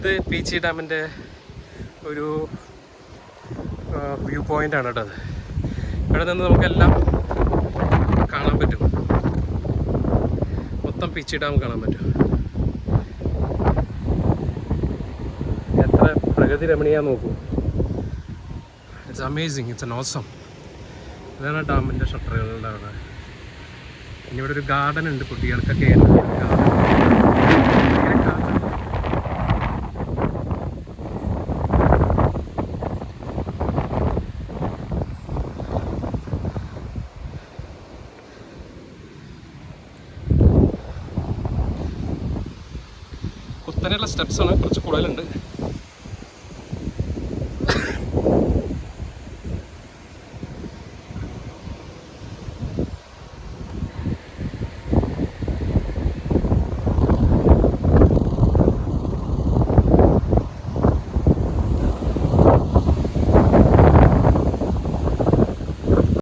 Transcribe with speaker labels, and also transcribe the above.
Speaker 1: ഇത് പീച്ചി ഡാമിന്റെ ഒരു വ്യൂ പോയിന്റ് ആണ് കേട്ടോ അത്. ഇവിടെ നിന്ന് നമുക്കെല്ലാം കാണാൻ പറ്റും. മൊത്തം പീച്ചി ഡാം കാണാൻ പറ്റും. എത്ര പ്രകൃതി രമണീയാ നോക്കൂ. It's amazing it's an awesome ഇതാണ് ഡാമിന്റെ ഷട്ടറുകളുടെ അവിടെ. ഇനി ഇവിടെ ഒരു ഗാർഡൻ ഉണ്ട് കുട്ടികൾക്കൊക്കെ കുത്തനെയുള്ള സ്റ്റെപ്സ് ആണ് കുറച്ച് കൂടുതലുണ്ട്.